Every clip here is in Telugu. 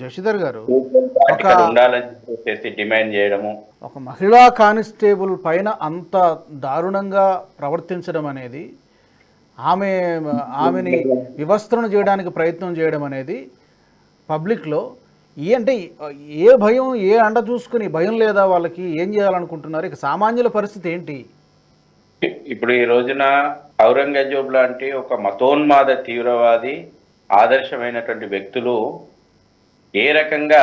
శశిధర్ గారు? ఇక్కడ ఉండాలని డిమాండ్ చేయడము. ఒక మహిళా కానిస్టేబుల్ పైన అంత దారుణంగా ప్రవర్తించడం అనేది ఆమె ఆమెని వివస్త్రణ చేయడానికి ప్రయత్నం చేయడం అనేది పబ్లిక్లో ఏ అంటే ఏ భయం ఏ అండ చూసుకుని భయం లేదా వాళ్ళకి ఏం చేయాలనుకుంటున్నారు? ఇక సామాన్యుల పరిస్థితి ఏంటి? ఇప్పుడు ఈ రోజున ఔరంగజేబ్ లాంటి ఒక మతోన్మాద తీవ్రవాది ఆదర్శమైనటువంటి వ్యక్తులు ఏ రకంగా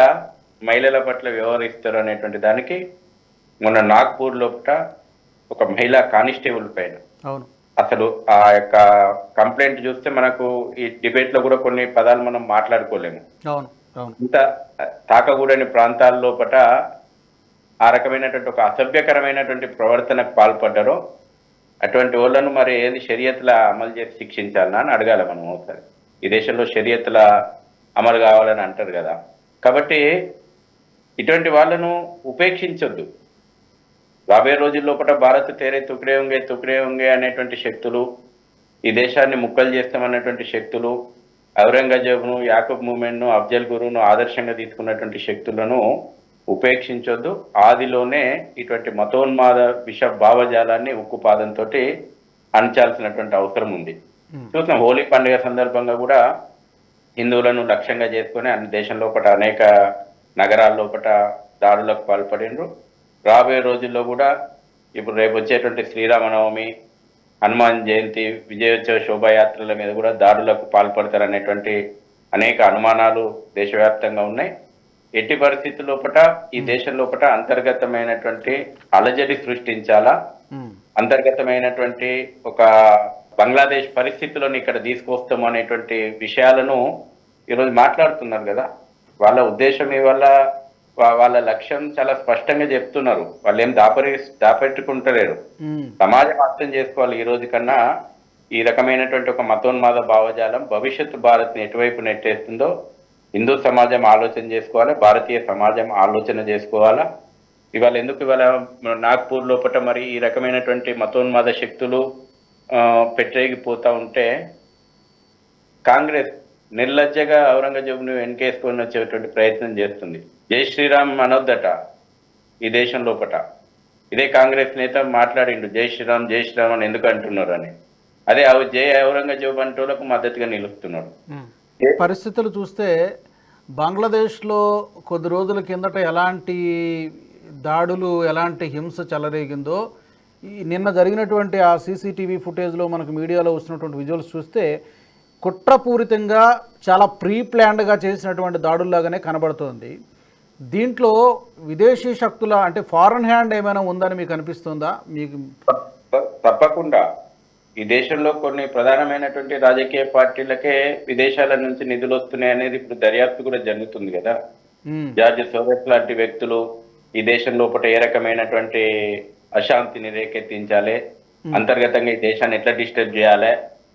మహిళల పట్ల వ్యవహరిస్తారు అనేటువంటి దానికి మొన్న నాగ్పూర్ లోపల ఒక మహిళా కానిస్టేబుల్ పైన. అసలు ఆ యొక్క కంప్లైంట్ చూస్తే మనకు ఈ డిబేట్లో కూడా కొన్ని పదాలు మనం మాట్లాడుకోలేము. ఇంత తాకగూడని ప్రాంతాల లోపట ఆ రకమైనటువంటి ఒక అసభ్యకరమైనటువంటి ప్రవర్తనకు పాల్పడ్డారో అటువంటి వాళ్ళను మరి ఏది షరియత్లా అమలు చేసి శిక్షించాలనా అని అడగాలి మనం ఒకసారి. ఈ దేశంలో షరియత్ల అమలు కావాలని అంటారు కదా. కాబట్టి ఇటువంటి వాళ్ళను ఉపేక్షించొద్దు. రాబోయే రోజుల లోపల భారత్ తేరే తుకడే ఉంగే తుకడే ఉంగే అనేటువంటి శక్తులు ఈ దేశాన్ని ముక్కలు చేస్తామన్నటువంటి శక్తులు ఔరంగజేబును యాకబ్ మూమెంట్ను అఫ్జల్ గురువును ఆదర్శంగా తీసుకున్నటువంటి శక్తులను ఉపేక్షించొద్దు. ఆదిలోనే ఇటువంటి మతోన్మాద విష భావజాలాన్ని ఉక్కుపాదంతో అణచాల్సినటువంటి అవసరం ఉంది. ఉమ్. చూసాం హోలీ పండుగ సందర్భంగా కూడా హిందువులను లక్ష్యంగా చేసుకొని అన్ని దేశం లోపల అనేక నగరాల లోపల దాడులకు పాల్పడిండ్రు. రాబోయే రోజుల్లో కూడా ఇప్పుడు రేపు వచ్చేటువంటి శ్రీరామనవమి హనుమాన్ జయంతి విజయోత్సవ శోభాయాత్రల మీద కూడా దాడులకు పాల్పడతారనేటువంటి అనేక అనుమానాలు దేశవ్యాప్తంగా ఉన్నాయి. ఎట్టి పరిస్థితుల లోపల ఈ దేశం లోపల అంతర్గతమైనటువంటి అలజడి సృష్టించాలా. అంతర్గతమైనటువంటి ఒక బంగ్లాదేశ్ పరిస్థితులను ఇక్కడ తీసుకొస్తాము అనేటువంటి విషయాలను ఈరోజు మాట్లాడుతున్నారు కదా. వాళ్ళ ఉద్దేశం వా- వాళ్ళ లక్ష్యం చాలా స్పష్టంగా చెప్తున్నారు. వాళ్ళు ఏం దాపరి దాపెట్టుకుంటలేరు. సమాజం అర్థం చేసుకోవాలి ఈ రోజు కన్నా ఈ రకమైనటువంటి ఒక మతోన్మాద భావజాలం భవిష్యత్తు భారత్ని ఎటువైపు నెట్టేస్తుందో హిందూ సమాజం ఆలోచన చేసుకోవాలి భారతీయ సమాజం ఆలోచన చేసుకోవాలా? ఇవాళ ఎందుకు ఇవాళ నాగ్పూర్ లోపల మరి ఈ రకమైనటువంటి మతోన్మాద శక్తులు పెట్టేగిపోతా ఉంటే కాంగ్రెస్ నిర్లజ్జగా ఔరంగజేబును వెనకేసుకొని వచ్చేటువంటి ప్రయత్నం చేస్తుంది. జై శ్రీరామ్ అనొద్దట ఈ దేశం లోపట. ఇదే కాంగ్రెస్ నేత మాట్లాడిండు జై శ్రీరామ్ జై శ్రీరామ్ అని ఎందుకు అంటున్నారు అని అదే జై ఔరంగజేబు అంటోళ్ళకు మద్దతుగా నిలుస్తున్నాడు. పరిస్థితులు చూస్తే బంగ్లాదేశ్లో కొద్ది రోజుల కిందట ఎలాంటి దాడులు ఎలాంటి హింస చెలరేగిందో ఈ నిన్న జరిగినటువంటి ఆ సీసీటీవీ ఫుటేజ్లో మనకు మీడియాలో వస్తున్నటువంటి విజువల్స్ చూస్తే కుట్రపూరితంగా చాలా ప్రీ ప్లాన్డ్గా చేసినటువంటి దాడుల్లాగానే కనబడుతోంది. దీంట్లో విదేశీ శక్తుల అంటే ఫారెన్ హ్యాండ్ ఏమైనా ఉందని మీకు అనిపిస్తుందా? మీకు తప్ప- తప్పకుండా. ఈ దేశంలో కొన్ని ప్రధానమైనటువంటి రాజకీయ పార్టీలకే విదేశాల నుంచి నిధులు వస్తున్నాయి అనేది ఇప్పుడు దర్యాప్తు కూడా జరుగుతుంది కదా. జార్జ్ సోరెస్ లాంటి వ్యక్తులు ఈ దేశం లోపల ఏ రకమైనటువంటి అశాంతిని రేకెత్తించాలి. అంతర్గతంగా ఈ దేశాన్ని ఎట్లా డిస్టర్బ్ చేయాలి?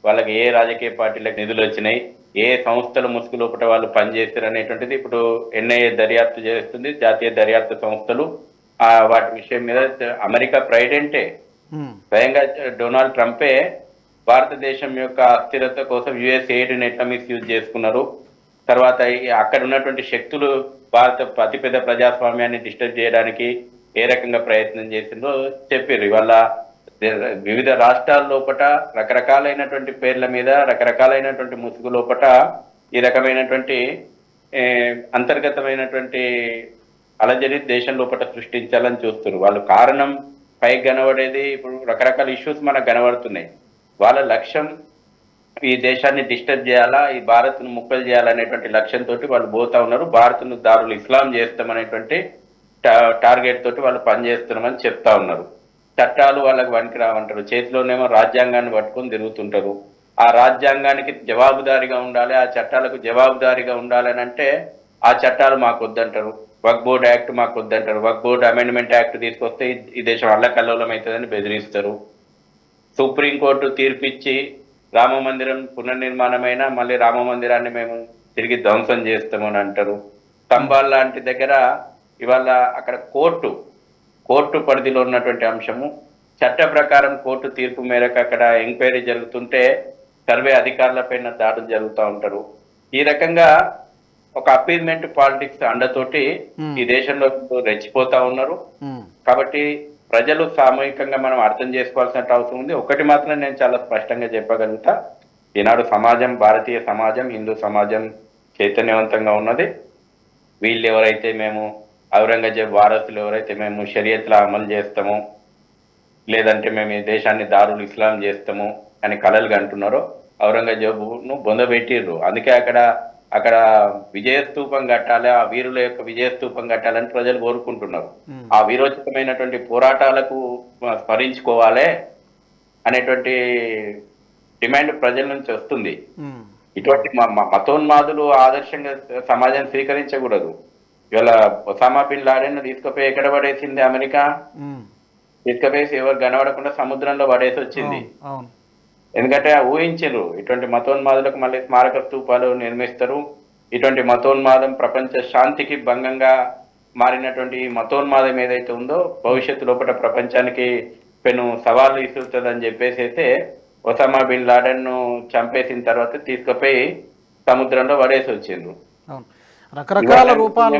వాళ్ళకి ఏ రాజకీయ పార్టీలకు నిధులు వచ్చినాయి? ఏ సంస్థల ముసుగు లోపల వాళ్ళు పనిచేస్తారు అనేటువంటిది ఇప్పుడు ఎన్ఐఏ దర్యాప్తు చేస్తుంది. జాతీయ దర్యాప్తు సంస్థలు ఆ వాటి విషయం మీద అమెరికా ప్రైడెంటే స్వయంగా డొనాల్డ్ ట్రంపే భారతదేశం యొక్క అస్థిరత కోసం యుఎస్ ఎయిడ్ని ఎట్లా మిస్యూజ్ చేసుకున్నారు? తర్వాత అక్కడ ఉన్నటువంటి శక్తులు భారత అతిపెద్ద ప్రజాస్వామ్యాన్ని డిస్టర్బ్ చేయడానికి ఏ రకంగా ప్రయత్నం చేసిందో చెప్పారు ఇవాళ వివిధ రాష్ట్రాల లోపట రకరకాలైనటువంటి పేర్ల మీద రకరకాలైనటువంటి ముసుగు లోపట ఈ రకమైనటువంటి అంతర్గతమైనటువంటి అలజడి దేశం లోపల సృష్టించాలని చూస్తున్నారు వాళ్ళు కారణం పైకి కనబడేది ఇప్పుడు రకరకాల ఇష్యూస్ మనకు కనబడుతున్నాయి. వాళ్ళ లక్ష్యం ఈ దేశాన్ని డిస్టర్బ్ చేయాలా ఈ భారత్ను ముక్కలు చేయాలనేటువంటి లక్ష్యంతో వాళ్ళు పోతా ఉన్నారు. భారత్ను దారులు ఇస్లాం చేస్తామనేటువంటి టార్గెట్ తోటి వాళ్ళు పనిచేస్తున్నామని చెప్తా ఉన్నారు. చట్టాలు వాళ్ళకి వనికి రావంటారు. చేతిలోనేమో రాజ్యాంగాన్ని పట్టుకొని తిరుగుతుంటారు. ఆ రాజ్యాంగానికి జవాబుదారీగా ఉండాలి ఆ చట్టాలకు జవాబుదారీగా ఉండాలని అంటే ఆ చట్టాలు మాకు వద్దంటారు వక్ బోర్డ్ యాక్ట్ మాకు వద్దంటారు వక్ బోర్డ్ అమెండ్మెంట్ యాక్ట్ తీసుకొస్తే ఈ- దేశం అల్లకల్లోలం అవుతుందని బెదిరిస్తారు. సుప్రీంకోర్టు తీర్పిచ్చి రామ మందిరం పునర్నిర్మాణమైన మళ్ళీ రామ మందిరాన్ని మేము తిరిగి ధ్వంసం చేస్తామని అంటారు. స్తంభాల లాంటి దగ్గర ఇవాళ అక్కడ కోర్టు కోర్టు పరిధిలో ఉన్నటువంటి అంశము చట్ట ప్రకారం కోర్టు తీర్పు మేరకు అక్కడ ఎంక్వైరీ జరుగుతుంటే సర్వే అధికారులపైన దాడులు జరుగుతూ ఉంటారు. ఈ రకంగా ఒక అపీజ్మెంట్ పాలిటిక్స్ అండతోటి. ఈ దేశంలో రెచ్చిపోతా ఉన్నారు. కాబట్టి ప్రజలు సామూహికంగా మనం అర్థం చేసుకోవాల్సిన అవసరం ఉంది. ఒకటి మాత్రం నేను చాలా స్పష్టంగా చెప్పగలుగుతా. ఈనాడు సమాజం భారతీయ సమాజం హిందూ సమాజం చైతన్యవంతంగా ఉన్నది. వీళ్ళు ఎవరైతే మేము ఔరంగజేబ్ వారసులు ఎవరైతే మేము షరియత్లా అమలు చేస్తామో లేదంటే మేము ఈ దేశాన్ని దారులు ఇస్లాం చేస్తాము అని కలలుగా అంటున్నారో ఔరంగజేబును బొందబెట్టిర్రు. అందుకే అక్కడ అక్కడ విజయస్తూపం కట్టాలి ఆ వీరుల యొక్క విజయస్తూపం కట్టాలని ప్రజలు కోరుకుంటున్నారు. ఆ వీరోచితమైనటువంటి పోరాటాలకు స్మరించుకోవాలి అనేటువంటి డిమాండ్ ప్రజల నుంచి వస్తుంది. ఇటువంటి మతోన్మాదులు ఆదర్శంగా సమాజం స్వీకరించకూడదు. ఇవాళ ఒసామా బిన్ లాడెన్ తీసుకుపోయి ఎక్కడ పడేసింది అమెరికా? తీసుకుపోయేసి ఎవరు కనబడకుండా సముద్రంలో పడేసి వచ్చింది. ఎందుకంటే ఊహించరు ఇటువంటి మతోన్మాదులకు మళ్ళీ స్మారక స్తూపాలు నిర్మిస్తారు. ఇటువంటి మతోన్మాదం ప్రపంచ శాంతికి భంగంగా మారినటువంటి మతోన్మాదం ఏదైతే ఉందో భవిష్యత్తు లోపల ప్రపంచానికి పెను సవాళ్ళు ఇస్తుందని చెప్పేసి అయితే ఒసామా బిన్ లాడెన్ను చంపేసిన తర్వాత తీసుకుపోయి సముద్రంలో పడేసి వచ్చిండ్రు. రకరకాల రూపాల్లో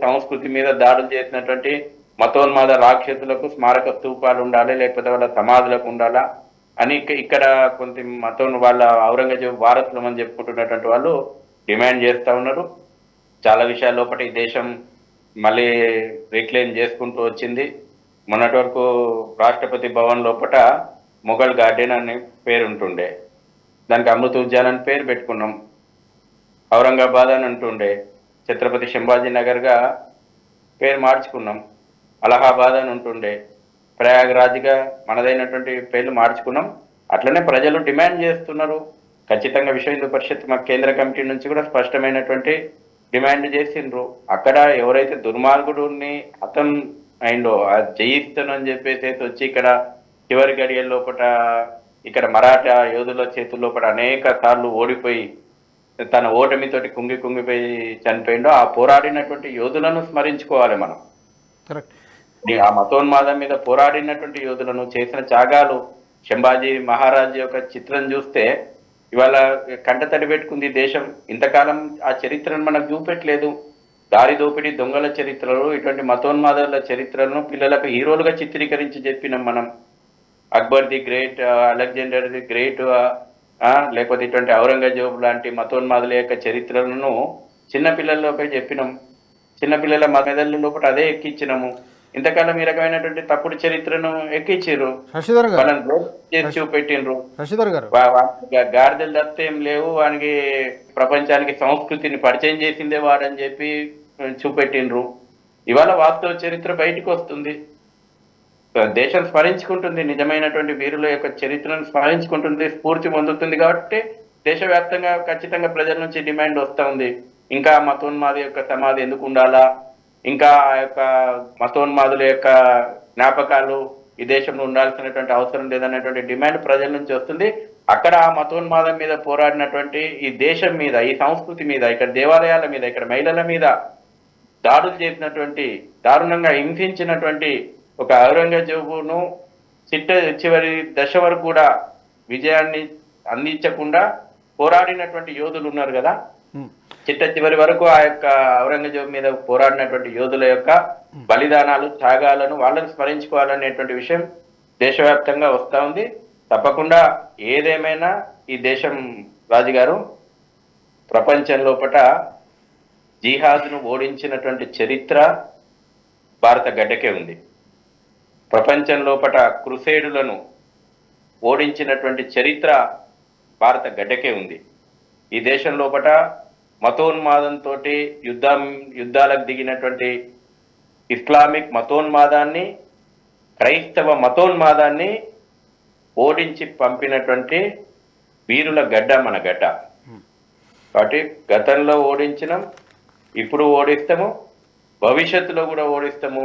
సంస్కృతి మీద దాడులు చేసినటువంటి మతోన్మాద రాక్షసులకు స్మారక స్తూపాలు ఉండాలి లేకపోతే వాళ్ళ సమాధులకు ఉండాలా అని ఇక్క- ఇక్కడ కొంత మతం వాళ్ళ ఔరంగజేబు వారసులం అని చెప్పుకుంటున్నటువంటి వాళ్ళు డిమాండ్ చేస్తా ఉన్నారు. చాలా విషయాల లోపల ఈ దేశం మళ్ళీ రీక్లెయిమ్ చేసుకుంటూ వచ్చింది. మొన్నటి వరకు రాష్ట్రపతి భవన్ లోపల మొఘల్ గార్డెన్ అనే పేరు ఉంటుండే దానికి అమృత ఉద్యాన్ అని పేరు పెట్టుకున్నాం. ఔరంగాబాద్ అని అంటుండే. ఛత్రపతి శంభాజీ నగర్గా పేరు మార్చుకున్నాం. అలహాబాద్ అని ఉంటుండే ప్రయాగరాజ్గా మనదైనటువంటి పేర్లు మార్చుకున్నాం. అట్లనే ప్రజలు డిమాండ్ చేస్తున్నారు. ఖచ్చితంగా విశ్వ హిందూ పరిషత్ మా కేంద్ర కమిటీ నుంచి కూడా స్పష్టమైనటువంటి డిమాండ్ చేసిండ్రు. అక్కడ ఎవరైతే దుర్మార్గుడిని అతం అయిందో జయిస్తానని చెప్పేసి అయితే వచ్చి ఇక్కడ చివరి గడియల లోపల ఇక్కడ మరాఠా యోధుల చేతుల అనేక సార్లు ఓడిపోయి తన ఓటమితోటి కుంగి కుంగిపోయి చనిపోయిండో ఆ పోరాడినటువంటి యోధులను స్మరించుకోవాలి మనం. ఆ మతోన్మాదం మీద పోరాడినటువంటి యోధులను చేసిన త్యాగాలు శంభాజీ మహారాజ్ యొక్క చిత్రం చూస్తే ఇవాళ కంటతడి పెట్టుకుంది ఈ దేశం. ఇంతకాలం ఆ చరిత్రను మనకు చూపెట్టలేదు. దారి దోపిడీ దొంగల చరిత్రలు ఇటువంటి మతోన్మాదాల చరిత్రలను పిల్లలకు హీరోలుగా చిత్రీకరించి చెప్పినాం మనం. Akbar the great Alexander the great లేకపోతే ఇటువంటి ఔరంగజేబు లాంటి మతోన్మాదుల యొక్క చరిత్రలను చిన్నపిల్లల్లోపై చెప్పినాం. చిన్నపిల్లల మెదళ్ళ లోపల అదే ఎక్కించినాము. ఇంతకాలం ఈ రకమైనటువంటి తప్పుడు చరిత్రను ఎక్కించారు వాళ్ళని చేసి గా- గాడిదలు తప్పితే ఏం లేవు. వానికి ప్రపంచానికి సంస్కృతిని పరిచయం చేసిందే వాడని చెప్పి ఆ, చూపెట్టిండ్రు. ఇవాళ వాస్తవ చరిత్ర బయటకు వస్తుంది. దేశం స్మరించుకుంటుంది నిజమైనటువంటి వీరుల యొక్క చరిత్రను స్మరించుకుంటుంది స్ఫూర్తి పొందుతుంది కాబట్టి దేశవ్యాప్తంగా ఖచ్చితంగా ప్రజల నుంచి డిమాండ్ వస్తూ ఉంది. ఇంకా మతోన్మాది యొక్క సమాధి ఎందుకు ఉండాలా? ఇంకా ఆ యొక్క మతోన్మాదుల యొక్క జ్ఞాపకాలు ఈ దేశంలో ఉండాల్సినటువంటి అవసరం లేదన్నటువంటి డిమాండ్ ప్రజల నుంచి వస్తుంది. అక్కడ ఆ మతోన్మాదం మీద పోరాడినటువంటి ఈ దేశం మీద ఈ సంస్కృతి మీద ఇక్కడ దేవాలయాల మీద ఇక్కడ మహిళల మీద దాడులు చేసినటువంటి దారుణంగా హింసించినటువంటి ఒక ఔరంగజేబును చిట్ట చివరి దశ వరకు కూడా విజయాన్ని అందించకుండా పోరాడినటువంటి యోధులు ఉన్నారు కదా. చిట్ట చివరి వరకు ఆ యొక్క ఔరంగజేబు మీద పోరాడినటువంటి యోధుల యొక్క బలిదానాలు త్యాగాలను వాళ్ళని స్మరించుకోవాలనేటువంటి విషయం దేశవ్యాప్తంగా వస్తా ఉంది. తప్పకుండా ఏదేమైనా ఈ దేశం రాజుగారు ప్రపంచం లోపట జిహాద్ను ఓడించినటువంటి చరిత్ర భారత గడ్డకే ఉంది. ప్రపంచం లోపట క్రుసేడులను ఓడించినటువంటి చరిత్ర భారత గడ్డకే ఉంది. ఈ దేశం లోపట మతోన్మాదంతో యుద్ధం యుద్ధాలకు దిగినటువంటి ఇస్లామిక్ మతోన్మాదాన్ని క్రైస్తవ మతోన్మాదాన్ని ఓడించి పంపినటువంటి వీరుల గడ్డ మన గడ్డ. కాబట్టి గతంలో ఓడించినాం ఇప్పుడు ఓడిస్తాము భవిష్యత్తులో కూడా ఓడిస్తాము.